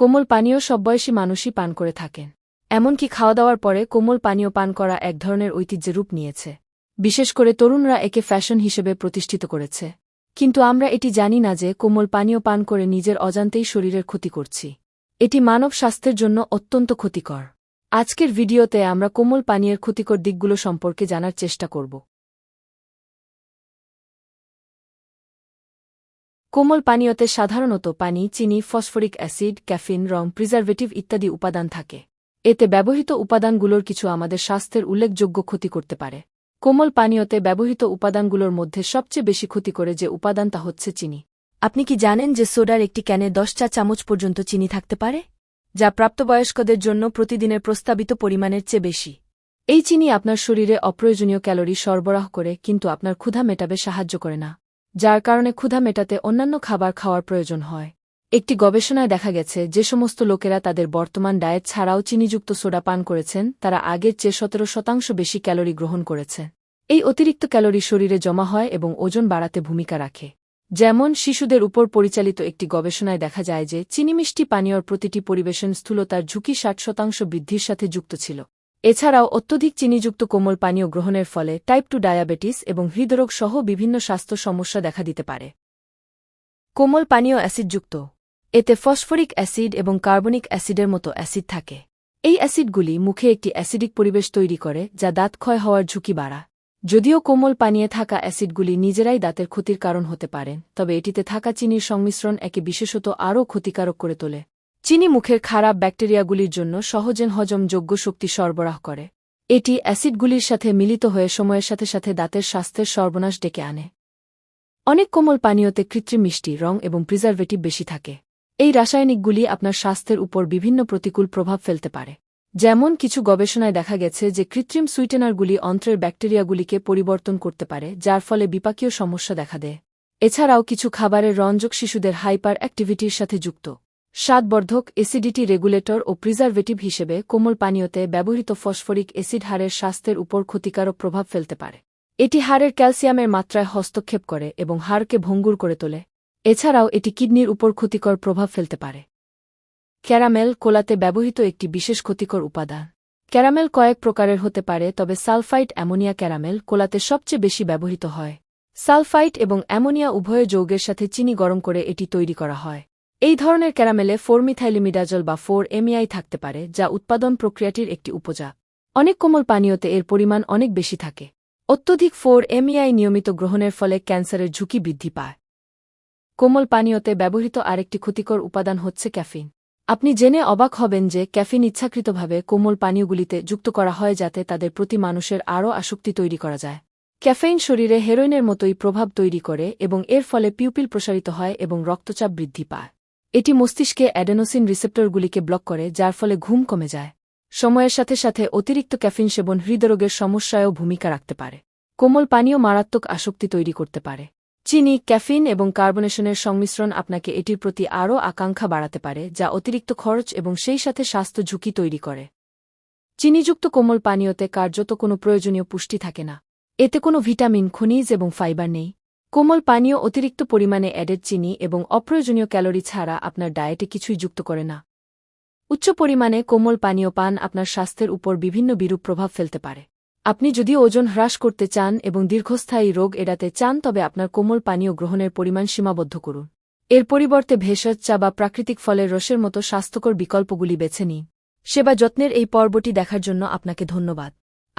কোমল পানীয় সব বয়সী মানুষই পান করে থাকেন। এমনকি খাওয়া দাওয়ার পরে কোমল পানীয় পান করা এক ধরনের ঐতিহ্যের রূপ নিয়েছে। বিশেষ করে তরুণরা একে ফ্যাশন হিসেবে প্রতিষ্ঠিত করেছে। কিন্তু আমরা এটি জানি না যে কোমল পানীয় পান করে নিজের অজান্তেই শরীরের ক্ষতি করছি। এটি মানব স্বাস্থ্যের জন্য অত্যন্ত ক্ষতিকর। আজকের ভিডিওতে আমরা কোমল পানীয়ের ক্ষতিকর দিকগুলো সম্পর্কে জানার চেষ্টা করব। কোমল পানীয়তে সাধারণত পানি, চিনি, ফসফরিক অ্যাসিড, ক্যাফিন, রং, প্রিজারভেটিভ ইত্যাদি উপাদান থাকে। এতে ব্যবহৃত উপাদানগুলোর কিছু আমাদের স্বাস্থ্যের উল্লেখযোগ্য ক্ষতি করতে পারে। কোমল পানীয়তে ব্যবহৃত উপাদানগুলোর মধ্যে সবচেয়ে বেশি ক্ষতি করে যে উপাদান তা হচ্ছে চিনি। আপনি কি জানেন যে সোডার একটি ক্যানে দশ চা চামচ পর্যন্ত চিনি থাকতে পারে? যা প্রাপ্তবয়স্কদের জন্য প্রতিদিনের প্রস্তাবিত পরিমাণের চেয়ে বেশি। এই চিনি আপনার শরীরে অপ্রয়োজনীয় ক্যালোরি সরবরাহ করে, কিন্তু আপনার ক্ষুধা মেটাবে সাহায্য করে না। যার কারণে ক্ষুধা মেটাতে অন্যান্য খাবার খাওয়ার প্রয়োজন হয়। একটি গবেষণায় দেখা গেছে, যে সমস্ত লোকেরা তাদের বর্তমান ডায়েট ছাড়াও চিনিযুক্ত সোডা পান করেছেন, তারা আগের চেয়ে সতেরো শতাংশ বেশি ক্যালোরি গ্রহণ করেছে। এই অতিরিক্ত ক্যালোরি শরীরে জমা হয় এবং ওজন বাড়াতে ভূমিকা রাখে। যেমন, শিশুদের উপর পরিচালিত একটি গবেষণায় দেখা যায় যে, চিনিমিষ্টি পানীয়র প্রতিটি পরিবেশন স্থূলতার ঝুঁকি ষাট শতাংশ বৃদ্ধির সাথে যুক্ত ছিল। এছাড়াও অত্যধিক চিনিযুক্ত কোমল পানীয় গ্রহণের ফলে টাইপ টু ডায়াবেটিস এবং হৃদরোগ সহ বিভিন্ন স্বাস্থ্য সমস্যা দেখা দিতে পারে। কোমল পানীয় অ্যাসিডযুক্ত এতে ফসফরিক অ্যাসিড এবং কার্বনিক অ্যাসিডের মতো অ্যাসিড থাকে। এই অ্যাসিডগুলি মুখে একটি অ্যাসিডিক পরিবেশ তৈরি করে, যা দাঁত ক্ষয় হওয়ার ঝুঁকি বাড়া যদিও কোমল পানীয়ে থাকা অ্যাসিডগুলি নিজেরাই দাঁতের ক্ষতির কারণ হতে পারেন তবে এটিতে থাকা চিনির সংমিশ্রণ একে বিশেষত আরও ক্ষতিকারক করে তোলে। চিনি মুখের খারাপ ব্যাকটেরিয়াগুলির জন্য সহজেন হজমযোগ্য শক্তি সরবরাহ করে। এটি অ্যাসিডগুলির সাথে মিলিত হয়ে সময়ের সাথে সাথে দাঁতের স্বাস্থ্যের সর্বনাশ ডেকে আনে। অনেক কোমল পানীয়তে কৃত্রিম মিষ্টি, রং এবং প্রিজারভেটিভ বেশি থাকে। এই রাসায়নিকগুলি আপনার স্বাস্থ্যের উপর বিভিন্ন প্রতিকূল প্রভাব ফেলতে পারে। যেমন কিছু গবেষণায় দেখা গেছে যে কৃত্রিম সুইটেনারগুলি অন্ত্রের ব্যাকটেরিয়াগুলিকে পরিবর্তন করতে পারে, যার ফলে বিপাকীয় সমস্যা দেখা দেয়। এছাড়াও কিছু খাবারের রঞ্জক শিশুদের হাইপার অ্যাক্টিভিটির সাথে যুক্ত। স্বাদবর্ধক এসিডিটি রেগুলেটর ও প্রিজারভেটিভ হিসেবে কোমল পানীয়তে ব্যবহৃত ফসফরিক এসিড হাড়ের স্বাস্থ্যের উপর ক্ষতিকারক প্রভাব ফেলতে পারে। এটি হাড়ের ক্যালসিয়ামের মাত্রায় হস্তক্ষেপ করে এবং হাড়কে ভঙ্গুর করে তোলে। এছাড়াও এটি কিডনির উপর ক্ষতিকর প্রভাব ফেলতে পারে। ক্যারামেল কোলাতে ব্যবহৃত একটি বিশেষ ক্ষতিকর উপাদান। ক্যারামেল কয়েক প্রকারের হতে পারে, তবে সালফাইট অ্যামোনিয়া ক্যারামেল কোলাতে সবচেয়ে বেশি ব্যবহৃত হয়। সালফাইট এবং অ্যামোনিয়া উভয় যৌগের সাথে চিনি গরম করে এটি তৈরি করা হয়। এই ধরনের ক্যারামেলে ফোরমিথাইলিমিডাজল বা ফোর এমইআই থাকতে পারে, যা উৎপাদন প্রক্রিয়াটির একটি উপজা। অনেক কোমল পানীয়তে এর পরিমাণ অনেক বেশি থাকে। অত্যধিক ফোর এমইআই নিয়মিত গ্রহণের ফলে ক্যান্সারের ঝুঁকি বৃদ্ধি পায়। কোমল পানীয়তে ব্যবহৃত আরেকটি ক্ষতিকর উপাদান হচ্ছে ক্যাফিন। আপনি জেনে অবাক হবেন যে ক্যাফিন ইচ্ছাকৃতভাবে কোমল পানীয়গুলিতে যুক্ত করা হয় যাতে তাদের প্রতি মানুষের আরও আসক্তি তৈরি করা যায়। ক্যাফেইন শরীরে হেরোইনের মতোই প্রভাব তৈরি করে এবং এর ফলে পিউপিল প্রসারিত হয় এবং রক্তচাপ বৃদ্ধি পায়। এটি মস্তিষ্কে অ্যাডেনোসিন রিসেপ্টরগুলিকে ব্লক করে, যার ফলে ঘুম কমে যায়। সময়ের সাথে সাথে অতিরিক্ত ক্যাফিন সেবন হৃদরোগের সমস্যায়ও ভূমিকা রাখতে পারে। কোমল পানীয় মারাত্মক আসক্তি তৈরি করতে পারে। চিনি, ক্যাফিন এবং কার্বনেশনের সংমিশ্রণ আপনাকে এটির প্রতি আরও আকাঙ্ক্ষা বাড়াতে পারে, যা অতিরিক্ত খরচ এবং সেই সাথে স্বাস্থ্য ঝুঁকি তৈরি করে। চিনিযুক্ত কোমল পানীয়তে কার্যত কোনো প্রয়োজনীয় পুষ্টি থাকে না। এতে কোনো ভিটামিন, খনিজ এবং ফাইবার নেই। কোমল পানীয় অতিরিক্ত পরিমাণে অ্যাডেড চিনি এবং অপ্রয়োজনীয় ক্যালোরি ছাড়া আপনার ডায়েটে কিছুই যুক্ত করে না। উচ্চ পরিমাণে কোমল পানীয় পান আপনার স্বাস্থ্যের উপর বিভিন্ন বিরূপ প্রভাব ফেলতে পারে। আপনি যদি ওজন হ্রাস করতে চান এবং দীর্ঘস্থায়ী রোগ এড়াতে চান, তবে আপনার কোমল পানীয় গ্রহণের পরিমাণ সীমাবদ্ধ করুন। এর পরিবর্তে ভেষজ চা বা প্রাকৃতিক ফলের রসের মতো স্বাস্থ্যকর বিকল্পগুলি বেছে নিন। সেবা যত্নের এই পর্বটি দেখার জন্য আপনাকে ধন্যবাদ।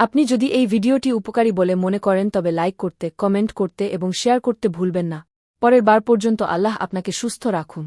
আপনি যদি এই ভিডিওটি উপকারী বলে মনে করেন, তবে লাইক করতে, কমেন্ট করতে এবং শেয়ার করতে ভুলবেন না। পরের বার পর্যন্ত আল্লাহ আপনাকে সুস্থ রাখুন।